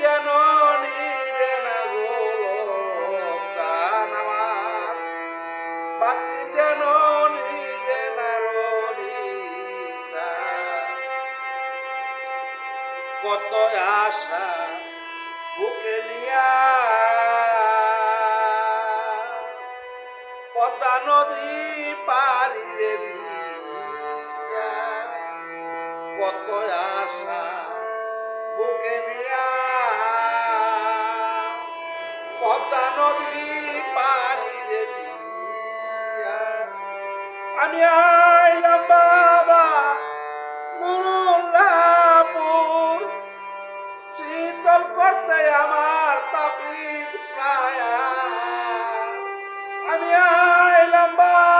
যেন নিবে না গোলকান আমার বাতি যেন নিবে না কত আশা বুকে নিয়া। পদ্মা নদী পারি রে কত আশা বুকে নিয়া পদ্মা নদী পারি রে। আমি আইলাম বাবা নুরুল্লাহপুর। শীতল করতে আমার তাপিত প্রায়। আমি আইলাম বাবা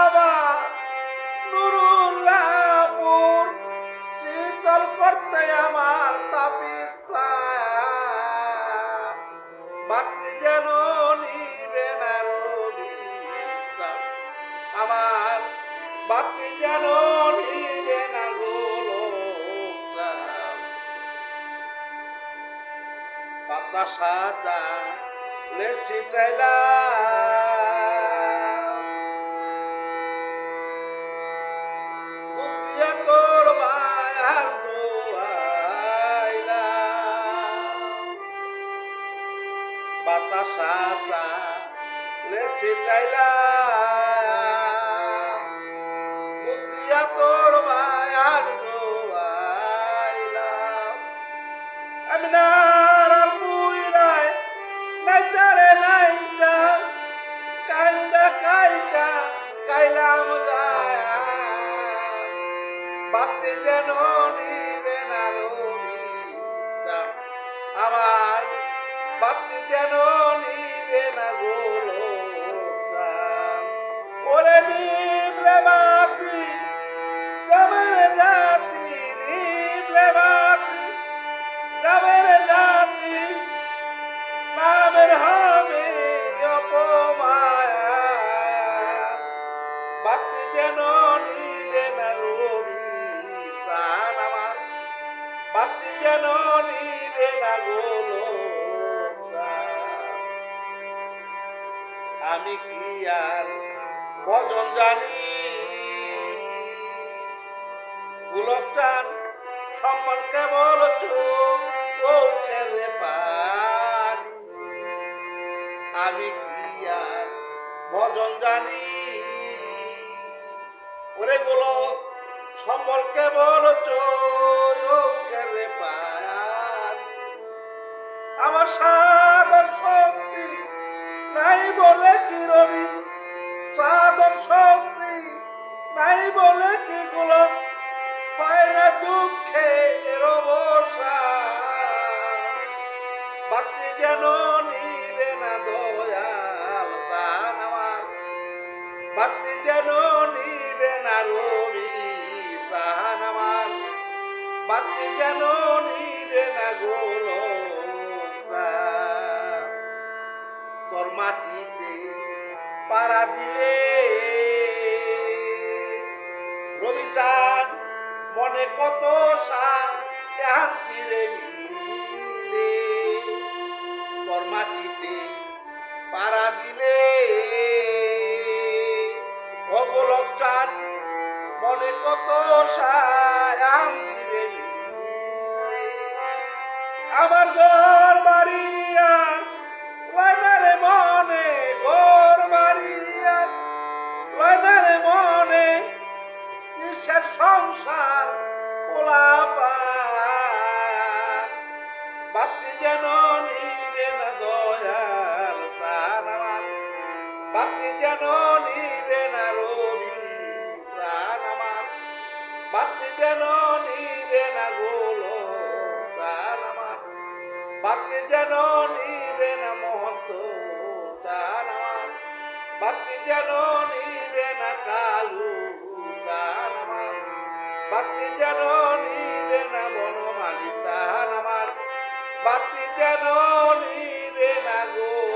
করতে আমার বাতি যেন নিবে না আমার বাতি যেন নিবে না গোলকা চা লেসি টাইলা পাতা সাজা লেসি টাইলা দুতিয়া তোর মায়ার দোয়াইলা আমি নারার বুইরায় নাইচারে নাইচা কান্দা কাইটা কাইলাম গায়া। বাতি যেন নিবে না রবিটা আমার বাতি যেন নিবে না গোলটা ওরে নিবে বাতি আমি কি আর ভজন জানি? পুলক চান সম্মান কেবল চোখের পানি। আমি কি আর ভজন জানি? ওরে গোলক সম্বল কেবল চোখের পানি। আমার সাধন শক্তি নাই বলে কি রবি সাধন শক্তি নাই বলে কি গোলক পায় না দুঃখে বাতি যেন নিবে না দয়াল চান আমার। বাতি যেন নিবে মাটিতে পাড়া দিলে রবি চান মনে কত শান্তি রে মিলে তোর মাটিতে পাড়া দিলে অগোলক চান মনে কত শান্তি রে মিলে আমার ঘর বাড়ি সংসার ওলা বাতি যেন নিবে না দয়াল তার আমার। বাতি যেন নিবে না রবি তার আমার। বাতি যেন নিবে না গোল তার আমার। বাতি যেন নিবে না মহত তার আমার। বাতি যেন নিবে না কালু চান বাতি যেন নিবে না গো।